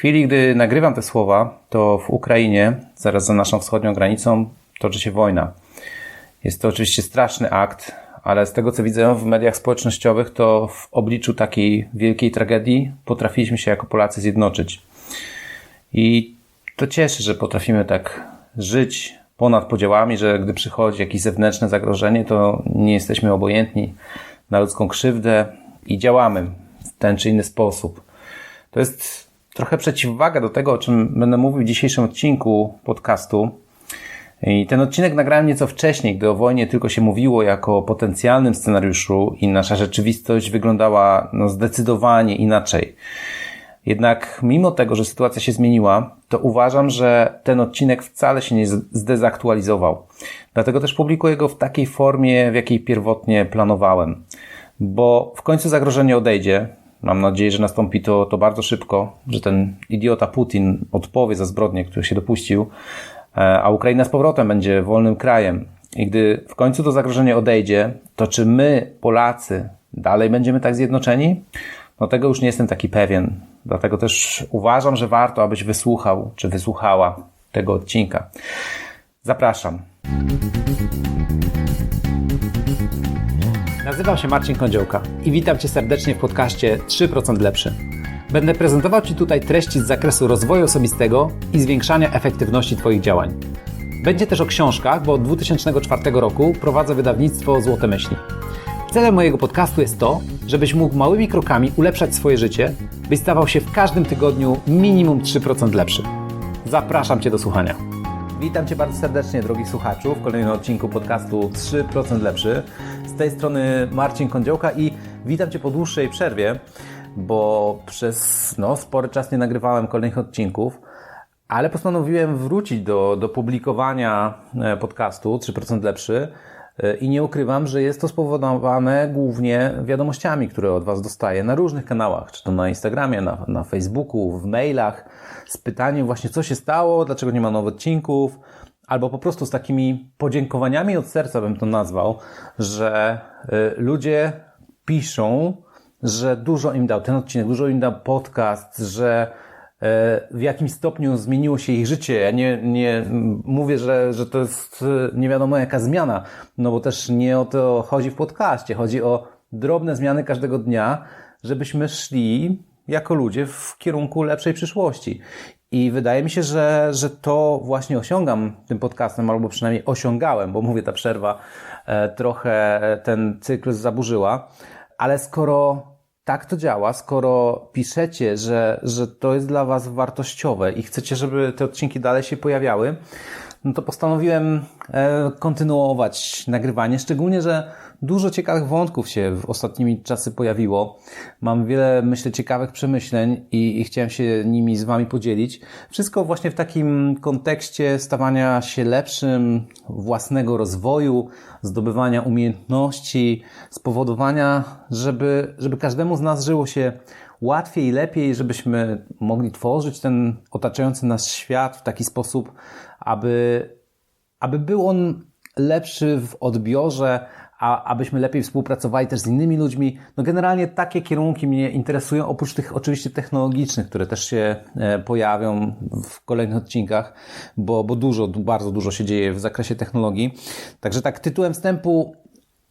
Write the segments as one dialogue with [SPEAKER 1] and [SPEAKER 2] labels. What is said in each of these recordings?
[SPEAKER 1] chwili, gdy nagrywam te słowa, to w Ukrainie, zaraz za naszą wschodnią granicą, toczy się wojna. Jest to oczywiście straszny akt, ale z tego co widzę w mediach społecznościowych, to w obliczu takiej wielkiej tragedii potrafiliśmy się jako Polacy zjednoczyć. I to cieszy, że potrafimy tak żyć ponad podziałami, że gdy przychodzi jakieś zewnętrzne zagrożenie, to nie jesteśmy obojętni na ludzką krzywdę i działamy w ten czy inny sposób. To jest trochę przeciwwaga do tego, o czym będę mówił w dzisiejszym odcinku podcastu. I ten odcinek nagrałem nieco wcześniej, gdy o wojnie tylko się mówiło jako o potencjalnym scenariuszu i nasza rzeczywistość wyglądała no, zdecydowanie inaczej. Jednak mimo tego, że sytuacja się zmieniła, to uważam, że ten odcinek wcale się nie zdezaktualizował. Dlatego też publikuję go w takiej formie, w jakiej pierwotnie planowałem. Bo w końcu zagrożenie odejdzie. Mam nadzieję, że nastąpi to, to bardzo szybko, że ten idiota Putin odpowie za zbrodnie, które się dopuścił, e, a Ukraina z powrotem będzie wolnym krajem. I gdy w końcu to zagrożenie odejdzie, to czy my, Polacy, dalej będziemy tak zjednoczeni? No tego już nie jestem taki pewien. Dlatego też uważam, że warto, abyś wysłuchał czy wysłuchała tego odcinka. Zapraszam. Nazywam się Marcin Kądziołka i witam Cię serdecznie w podcaście 3% lepszy. Będę prezentował Ci tutaj treści z zakresu rozwoju osobistego i zwiększania efektywności Twoich działań. Będzie też o książkach, bo od 2004 roku prowadzę wydawnictwo Złote Myśli. Celem mojego podcastu jest to, żebyś mógł małymi krokami ulepszać swoje życie, byś stawał się w każdym tygodniu minimum 3% lepszy. Zapraszam Cię do słuchania. Witam Cię bardzo serdecznie, drogi słuchaczu, w kolejnym odcinku podcastu 3% lepszy. Z tej strony Marcin Kądziołka i witam Cię po dłuższej przerwie, bo przez no, spory czas nie nagrywałem kolejnych odcinków, ale postanowiłem wrócić do, do publikowania e, podcastu 3% lepszy i nie ukrywam, że jest to spowodowane głównie wiadomościami, które od Was dostaję na różnych kanałach, czy to na Instagramie, na, na Facebooku, w mailach, z pytaniem właśnie, co się stało, dlaczego nie ma nowych odcinków, albo po prostu z takimi podziękowaniami od serca bym to nazwał, że y, ludzie piszą, że dużo im dał ten odcinek, dużo im dał podcast, że w jakim stopniu zmieniło się ich życie. Ja nie, nie mówię, że, że to jest e, nie wiadomo jaka zmiana, no bo też nie o to chodzi w podcaście. Chodzi o drobne zmiany każdego dnia, żebyśmy szli jako ludzie w kierunku lepszej przyszłości. I wydaje mi się, że, że to właśnie osiągam tym podcastem, albo przynajmniej osiągałem, bo mówię, ta przerwa e, trochę ten cykl zaburzyła. Ale skoro tak to działa, skoro piszecie, że, że to jest dla Was wartościowe i chcecie, żeby te odcinki dalej się pojawiały, no to postanowiłem e, kontynuować nagrywanie, szczególnie, że dużo ciekawych wątków się w ostatnimi czasy pojawiło. Mam wiele, myślę, ciekawych przemyśleń i, i chciałem się nimi z Wami podzielić. Wszystko właśnie w takim kontekście stawania się lepszym, własnego rozwoju, zdobywania umiejętności, spowodowania, żeby, żeby każdemu z nas żyło się łatwiej i lepiej, żebyśmy mogli tworzyć ten otaczający nas świat w taki sposób, aby, aby był on lepszy w odbiorze, a abyśmy lepiej współpracowali też z innymi ludźmi. No generalnie takie kierunki mnie interesują, oprócz tych oczywiście technologicznych, które też się e, pojawią w kolejnych odcinkach, bo, bo dużo, bardzo dużo się dzieje w zakresie technologii. Także tak tytułem wstępu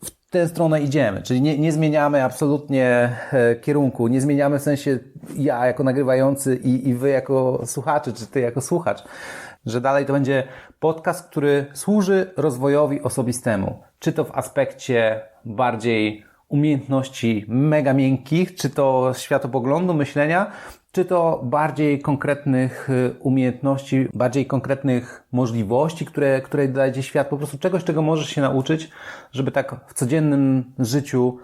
[SPEAKER 1] w tę stronę idziemy, czyli nie, nie zmieniamy absolutnie e, kierunku, nie zmieniamy w sensie ja jako nagrywający i, i wy jako słuchacze, czy ty jako słuchacz, że dalej to będzie podcast, który służy rozwojowi osobistemu. Czy to w aspekcie bardziej umiejętności mega miękkich, czy to światopoglądu, myślenia, czy to bardziej konkretnych y, umiejętności, bardziej konkretnych możliwości, które, które daje Ci świat, po prostu czegoś, czego możesz się nauczyć, żeby tak w codziennym życiu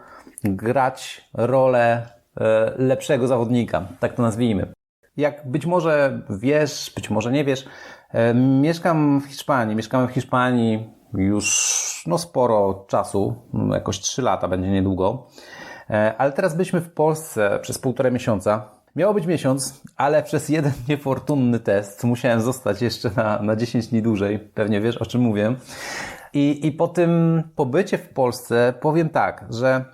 [SPEAKER 1] grać rolę y, lepszego zawodnika, tak to nazwijmy. Jak być może wiesz, być może nie wiesz, mieszkam w Hiszpanii. Mieszkamy w Hiszpanii już no, sporo czasu, jakoś 3 lata będzie niedługo. E, ale teraz byliśmy w Polsce przez półtora miesiąca. Miało być miesiąc, ale przez jeden niefortunny test musiałem zostać jeszcze na, na 10 dni dłużej. Pewnie wiesz, o czym mówię. I, I po tym pobycie w Polsce powiem tak, że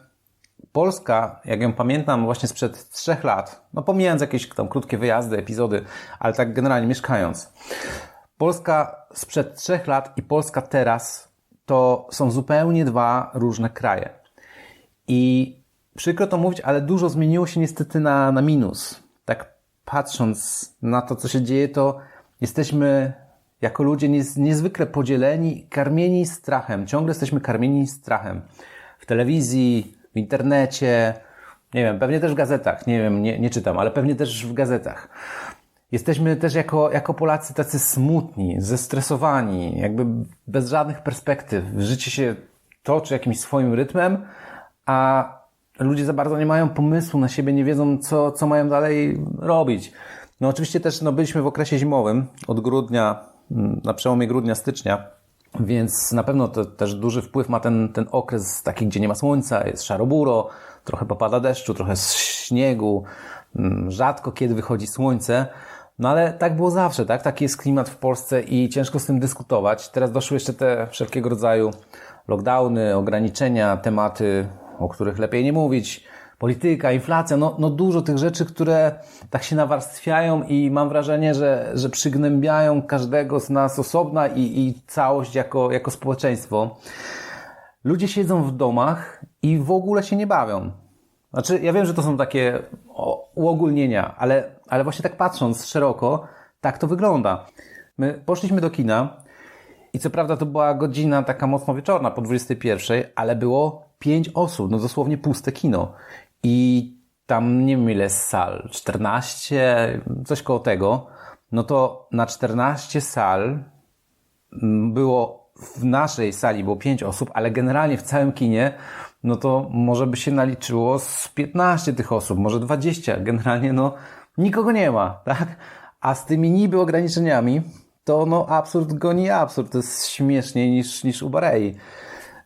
[SPEAKER 1] Polska, jak ją pamiętam właśnie sprzed trzech lat, no pomijając jakieś tam krótkie wyjazdy, epizody, ale tak generalnie mieszkając, Polska sprzed trzech lat i Polska teraz to są zupełnie dwa różne kraje. I przykro to mówić, ale dużo zmieniło się niestety na, na minus. Tak patrząc na to, co się dzieje, to jesteśmy jako ludzie niezwykle podzieleni, karmieni strachem. Ciągle jesteśmy karmieni strachem. W telewizji, w internecie, nie wiem, pewnie też w gazetach, nie wiem, nie, nie czytam, ale pewnie też w gazetach. Jesteśmy też jako, jako Polacy tacy smutni, zestresowani, jakby bez żadnych perspektyw. Życie się toczy jakimś swoim rytmem, a ludzie za bardzo nie mają pomysłu na siebie, nie wiedzą, co, co mają dalej robić. No oczywiście też no, byliśmy w okresie zimowym, od grudnia, mm, na przełomie grudnia, stycznia, więc na pewno to też duży wpływ ma ten, ten okres taki, gdzie nie ma słońca, jest szaroburo, trochę popada deszczu, trochę śniegu, mm, rzadko kiedy wychodzi słońce. No ale tak było zawsze, tak? Taki jest klimat w Polsce i ciężko z tym dyskutować. Teraz doszły jeszcze te wszelkiego rodzaju lockdowny, ograniczenia, tematy, o których lepiej nie mówić, polityka, inflacja, no, no dużo tych rzeczy, które tak się nawarstwiają i mam wrażenie, że, że przygnębiają każdego z nas osobna i, i całość jako, jako społeczeństwo. Ludzie siedzą w domach i w ogóle się nie bawią. Znaczy, ja wiem, że to są takie uogólnienia, ale, ale właśnie tak patrząc szeroko, tak to wygląda. My poszliśmy do kina i co prawda to była godzina taka mocno wieczorna, po 21, ale było pięć osób, no dosłownie puste kino. I tam nie wiem ile sal, 14, coś koło tego. No to na 14 sal mm, było w naszej sali było 5 osób, ale generalnie w całym kinie, no to może by się naliczyło z 15 tych osób, może 20. Generalnie no nikogo nie ma, tak? A z tymi niby ograniczeniami, to no absurd goni absurd. To jest śmieszniej niż, niż u Barei.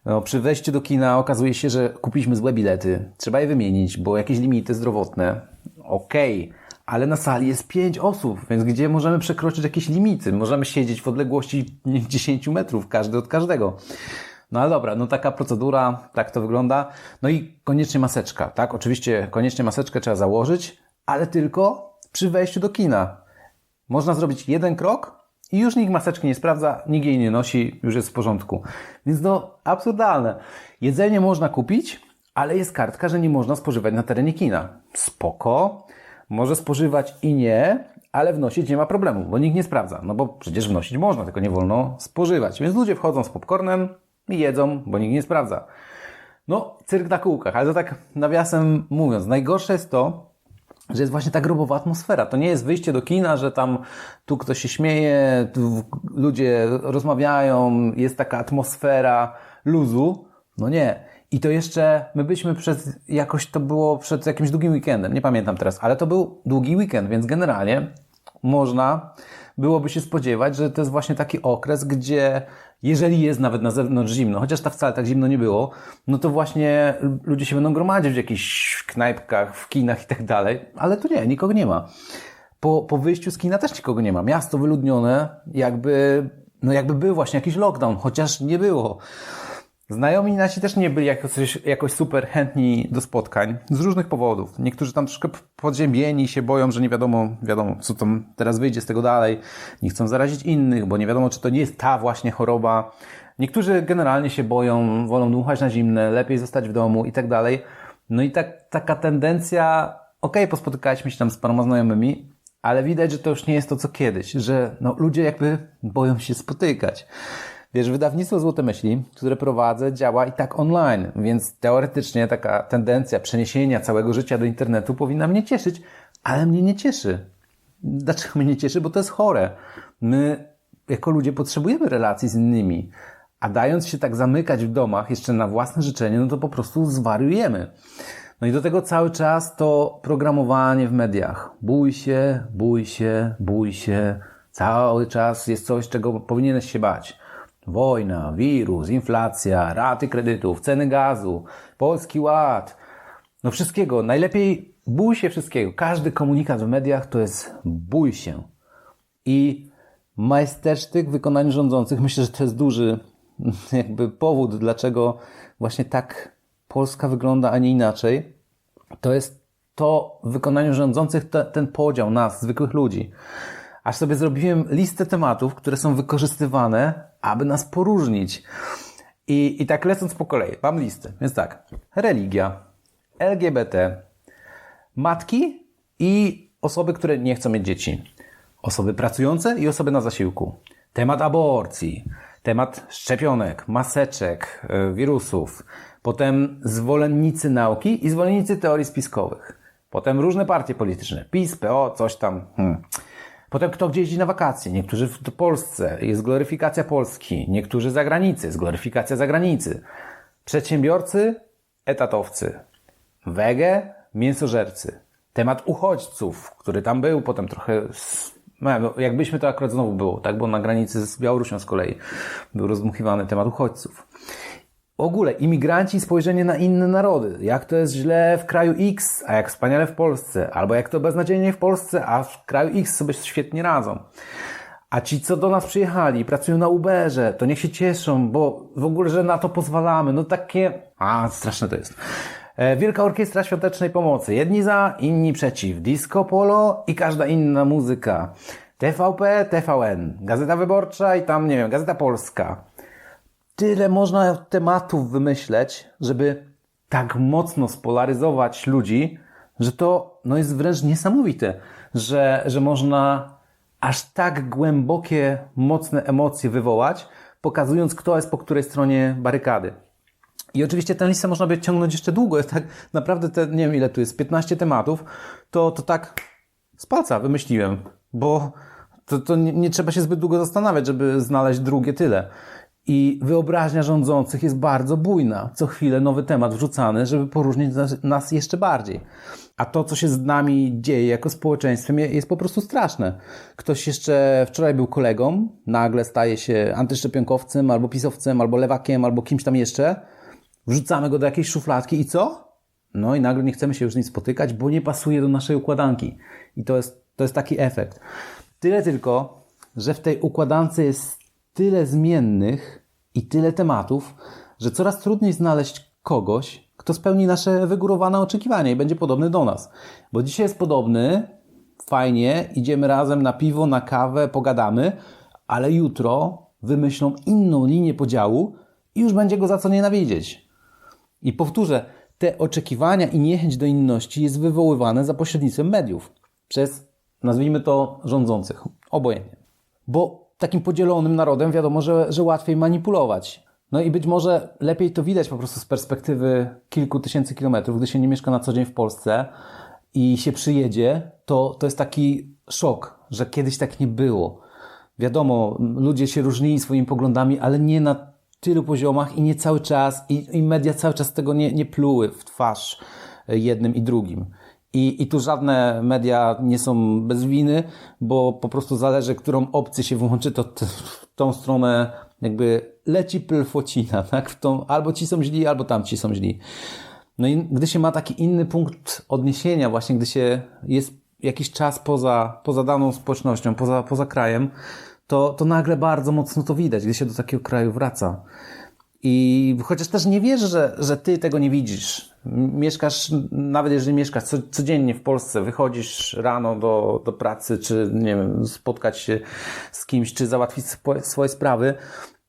[SPEAKER 1] No, przy wejściu do kina okazuje się, że kupiliśmy złe bilety. Trzeba je wymienić, bo jakieś limity zdrowotne. Okej, okay. ale na sali jest pięć osób, więc gdzie możemy przekroczyć jakieś limity? Możemy siedzieć w odległości 10 metrów, każdy od każdego. No ale dobra, no taka procedura, tak to wygląda. No i koniecznie maseczka, tak? Oczywiście koniecznie maseczkę trzeba założyć, ale tylko przy wejściu do kina. Można zrobić jeden krok, i już nikt maseczki nie sprawdza, nikt jej nie nosi, już jest w porządku. Więc no, absurdalne. Jedzenie można kupić, ale jest kartka, że nie można spożywać na terenie kina. Spoko. Może spożywać i nie, ale wnosić nie ma problemu, bo nikt nie sprawdza. No bo przecież wnosić można, tylko nie wolno spożywać. Więc ludzie wchodzą z popcornem i jedzą, bo nikt nie sprawdza. No, cyrk na kółkach, ale to tak nawiasem mówiąc, najgorsze jest to, że jest właśnie ta grobowa atmosfera. To nie jest wyjście do kina, że tam tu ktoś się śmieje, ludzie rozmawiają, jest taka atmosfera luzu. No nie. I to jeszcze, my byliśmy przed, jakoś to było przed jakimś długim weekendem, nie pamiętam teraz, ale to był długi weekend, więc generalnie można byłoby się spodziewać, że to jest właśnie taki okres, gdzie jeżeli jest nawet na zewnątrz zimno, chociaż ta wcale tak zimno nie było, no to właśnie ludzie się będą gromadzić w jakichś knajpkach, w kinach i tak dalej, ale tu nie, nikogo nie ma. Po, po wyjściu z kina też nikogo nie ma. Miasto wyludnione, jakby, no jakby był właśnie jakiś lockdown, chociaż nie było. Znajomi nasi też nie byli jakoś, jakoś super chętni do spotkań z różnych powodów. Niektórzy tam troszkę podziębieni się boją, że nie wiadomo, wiadomo, co tam teraz wyjdzie z tego dalej. Nie chcą zarazić innych, bo nie wiadomo, czy to nie jest ta właśnie choroba. Niektórzy generalnie się boją, wolą dmuchać na zimne, lepiej zostać w domu i tak dalej. No i tak, taka tendencja, okej, okay, pospotykaliśmy się tam z paroma znajomymi, ale widać, że to już nie jest to, co kiedyś, że no, ludzie jakby boją się spotykać. Wiesz, wydawnictwo Złote Myśli, które prowadzę, działa i tak online, więc teoretycznie taka tendencja przeniesienia całego życia do internetu powinna mnie cieszyć, ale mnie nie cieszy. Dlaczego mnie nie cieszy? Bo to jest chore. My, jako ludzie, potrzebujemy relacji z innymi, a dając się tak zamykać w domach jeszcze na własne życzenie, no to po prostu zwariujemy. No i do tego cały czas to programowanie w mediach. Bój się, bój się, bój się. Cały czas jest coś, czego powinieneś się bać. Wojna, wirus, inflacja, raty kredytów, ceny gazu, polski ład. No wszystkiego. Najlepiej bój się wszystkiego. Każdy komunikat w mediach to jest bój się. I majstersztyk w wykonaniu rządzących, myślę, że to jest duży jakby powód, dlaczego właśnie tak Polska wygląda, a nie inaczej, to jest to w wykonaniu rządzących te, ten podział nas, zwykłych ludzi. Aż sobie zrobiłem listę tematów, które są wykorzystywane, aby nas poróżnić. I, I tak lecąc po kolei, mam listę. Więc tak, religia, LGBT, matki i osoby, które nie chcą mieć dzieci. Osoby pracujące i osoby na zasiłku. Temat aborcji, temat szczepionek, maseczek, e, wirusów. Potem zwolennicy nauki i zwolennicy teorii spiskowych. Potem różne partie polityczne. PiS, PO, coś tam. Hmm. Potem kto gdzie jeździ na wakacje. Niektórzy w Polsce, jest gloryfikacja Polski. Niektórzy za granicę, jest gloryfikacja zagranicy. Przedsiębiorcy, etatowcy. Wege, mięsożercy. Temat uchodźców, który tam był, potem trochę no, jakbyśmy to akurat znowu było, tak? Bo na granicy z Białorusią z kolei był rozdmuchiwany temat uchodźców. W ogóle imigranci spojrzenie na inne narody. Jak to jest źle w kraju X, a jak wspaniale w Polsce. Albo jak to beznadziejnie w Polsce, a w kraju X sobie świetnie radzą. A ci, co do nas przyjechali, pracują na Uberze, to niech się cieszą, bo w ogóle, że na to pozwalamy. No takie... A, straszne to jest. E, Wielka Orkiestra Świątecznej Pomocy. Jedni za, inni przeciw. Disco polo i każda inna muzyka. TVP, TVN. Gazeta Wyborcza i tam, nie wiem, Gazeta Polska tyle można tematów wymyśleć, żeby tak mocno spolaryzować ludzi, że to no jest wręcz niesamowite, że, że można aż tak głębokie, mocne emocje wywołać, pokazując, kto jest po której stronie barykady. I oczywiście tę listę można by ciągnąć jeszcze długo. Jest tak naprawdę te, nie wiem ile tu jest, 15 tematów, to, to tak z palca wymyśliłem, bo to, to nie, nie trzeba się zbyt długo zastanawiać, żeby znaleźć drugie tyle. I wyobraźnia rządzących jest bardzo bujna. Co chwilę nowy temat wrzucany, żeby poróżnić nas jeszcze bardziej. A to, co się z nami dzieje jako społeczeństwem, jest po prostu straszne. Ktoś jeszcze wczoraj był kolegą, nagle staje się antyszczepionkowcem, albo pisowcem, albo lewakiem, albo kimś tam jeszcze. Wrzucamy go do jakiejś szufladki i co? No i nagle nie chcemy się już z nim spotykać, bo nie pasuje do naszej układanki. I to jest, to jest taki efekt. Tyle tylko, że w tej układance jest tyle zmiennych i tyle tematów, że coraz trudniej znaleźć kogoś, kto spełni nasze wygórowane oczekiwania i będzie podobny do nas. Bo dzisiaj jest podobny, fajnie, idziemy razem na piwo, na kawę, pogadamy, ale jutro wymyślą inną linię podziału i już będzie go za co nienawidzieć. I powtórzę, te oczekiwania i niechęć do inności jest wywoływane za pośrednictwem mediów. Przez, nazwijmy to, rządzących. Obojętnie. Bo takim podzielonym narodem wiadomo, że, że łatwiej manipulować. No i być może lepiej to widać po prostu z perspektywy kilku tysięcy kilometrów, gdy się nie mieszka na co dzień w Polsce i się przyjedzie, to, to jest taki szok, że kiedyś tak nie było. Wiadomo, ludzie się różnili swoimi poglądami, ale nie na tylu poziomach i nie cały czas, i, i media cały czas tego nie, nie pluły w twarz jednym i drugim. I, I tu żadne media nie są bez winy, bo po prostu zależy, którą opcję się włączy, to w tą stronę jakby leci plfocina, tak? W tą, albo ci są źli, albo tam ci są źli. No i gdy się ma taki inny punkt odniesienia, właśnie gdy się jest jakiś czas poza, poza daną społecznością, poza, poza krajem, to, to nagle bardzo mocno to widać, gdy się do takiego kraju wraca. I chociaż też nie wiesz, że, że ty tego nie widzisz. Mieszkasz, nawet jeżeli mieszkasz codziennie w Polsce, wychodzisz rano do, do pracy, czy nie wiem, spotkać się z kimś, czy załatwić swoje sprawy,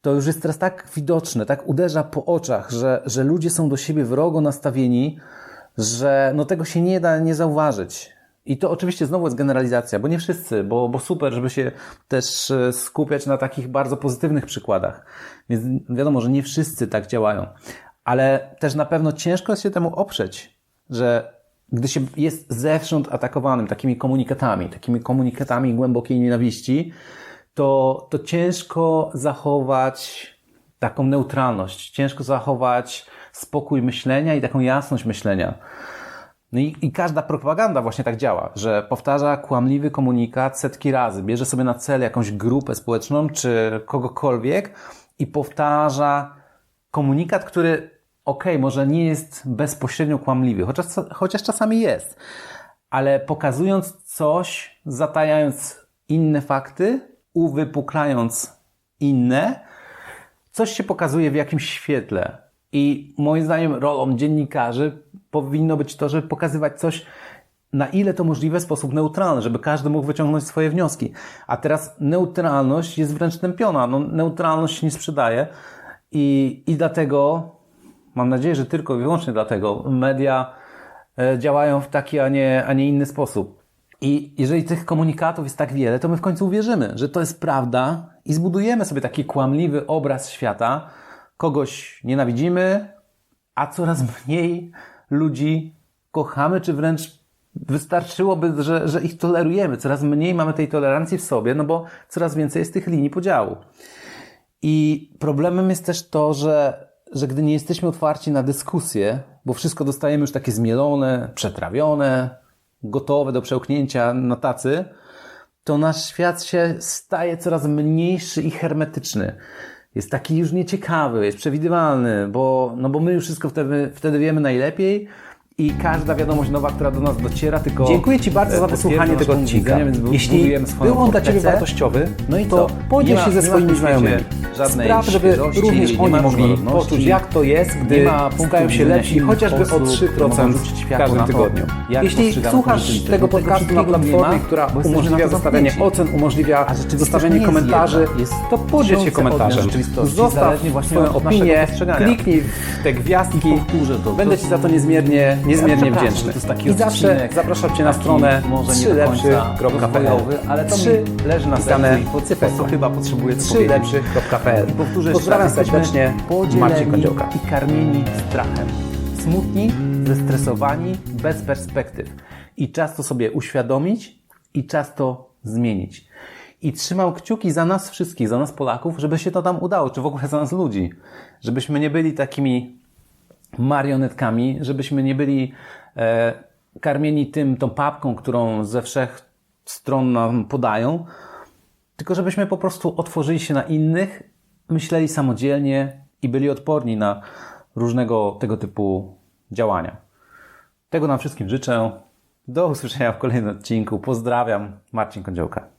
[SPEAKER 1] to już jest teraz tak widoczne, tak uderza po oczach, że, że ludzie są do siebie wrogo nastawieni, że no tego się nie da nie zauważyć. I to oczywiście znowu jest generalizacja, bo nie wszyscy, bo, bo super, żeby się też e, skupiać na takich bardzo pozytywnych przykładach. Więc wiadomo, że nie wszyscy tak działają. Ale też na pewno ciężko jest się temu oprzeć, że gdy się jest zewsząd atakowanym takimi komunikatami, takimi komunikatami głębokiej nienawiści, to, to ciężko zachować taką neutralność, ciężko zachować spokój myślenia i taką jasność myślenia. No i, i, każda propaganda właśnie tak działa, że powtarza kłamliwy komunikat setki razy, bierze sobie na cel jakąś grupę społeczną czy kogokolwiek i powtarza komunikat, który ok, może nie jest bezpośrednio kłamliwy, chociaż, chociaż czasami jest, ale pokazując coś, zatajając inne fakty, uwypuklając inne, coś się pokazuje w jakimś świetle. I moim zdaniem rolą dziennikarzy powinno być to, żeby pokazywać coś, na ile to możliwe w sposób neutralny, żeby każdy mógł wyciągnąć swoje wnioski. A teraz neutralność jest wręcz tępiona. No, neutralność się nie sprzedaje i, i dlatego, mam nadzieję, że tylko i wyłącznie dlatego, media e, działają w taki, a nie, a nie inny sposób. I jeżeli tych komunikatów jest tak wiele, to my w końcu uwierzymy, że to jest prawda i zbudujemy sobie taki kłamliwy obraz świata. Kogoś nienawidzimy, a coraz mniej ludzi kochamy, czy wręcz wystarczyłoby, że, że ich tolerujemy. Coraz mniej mamy tej tolerancji w sobie, no bo coraz więcej jest tych linii podziału. I problemem jest też to, że, że gdy nie jesteśmy otwarci na dyskusję, bo wszystko dostajemy już takie zmielone, przetrawione, gotowe do przełknięcia na tacy, to nasz świat się staje coraz mniejszy i hermetyczny. Jest taki już nieciekawy, jest przewidywalny, bo, no bo my już wszystko wtedy, wtedy wiemy najlepiej i każda wiadomość nowa, która do nas dociera, tylko.
[SPEAKER 2] Dziękuję Ci bardzo za
[SPEAKER 1] e,
[SPEAKER 2] wysłuchanie
[SPEAKER 1] potwierdza
[SPEAKER 2] tego odcinka.
[SPEAKER 1] widzenia,
[SPEAKER 2] Jeśli był on dla Ciebie wartościowy,
[SPEAKER 1] No i
[SPEAKER 2] to podziel się ze swoimi znajomymi.
[SPEAKER 1] żadnej
[SPEAKER 2] Spraw, żeby również
[SPEAKER 1] nie
[SPEAKER 2] oni mogli poczuć, jak to jest, gdy stają się lepsi chociażby o
[SPEAKER 1] osób,
[SPEAKER 2] 3%
[SPEAKER 1] które mogą rzucić
[SPEAKER 2] w każdym tygodniu. Jeśli słuchasz tego podcastu na platformie, która umożliwia zostawianie ocen, umożliwia zostawianie komentarzy, to podziel się komentarzem. Zostaw swoją opinię, kliknij w te gwiazdki. Będę Ci za to niezmiernie, niezmiernie
[SPEAKER 1] przepraszam,
[SPEAKER 2] wdzięczny.
[SPEAKER 1] że to jest taki
[SPEAKER 2] I zawsze zapraszam Cię na stronę
[SPEAKER 1] może nie do końca
[SPEAKER 2] 3lepszy.pl
[SPEAKER 1] rozwojowy, ale to
[SPEAKER 2] Trzy
[SPEAKER 1] mi leży na i po
[SPEAKER 2] cyferką.
[SPEAKER 1] prostu chyba potrzebuję to
[SPEAKER 2] 3lepszy.pl
[SPEAKER 1] I powtórzę
[SPEAKER 2] Pozdrawiam serdecznie, Marcin Kądziołka.
[SPEAKER 1] i karmieni strachem. Smutni, zestresowani, bez perspektyw. I czas to sobie uświadomić i czas to zmienić. I trzymam kciuki za nas wszystkich, za nas Polaków, żeby się to tam udało, czy w ogóle za nas ludzi. Żebyśmy nie byli takimi marionetkami, żebyśmy nie byli e, karmieni tym, tą papką, którą ze wszech stron nam podają, tylko żebyśmy po prostu otworzyli się na innych, myśleli samodzielnie i byli odporni na różnego tego typu działania. Tego nam wszystkim życzę. Do usłyszenia w kolejnym odcinku. Pozdrawiam. Marcin Kądziołka.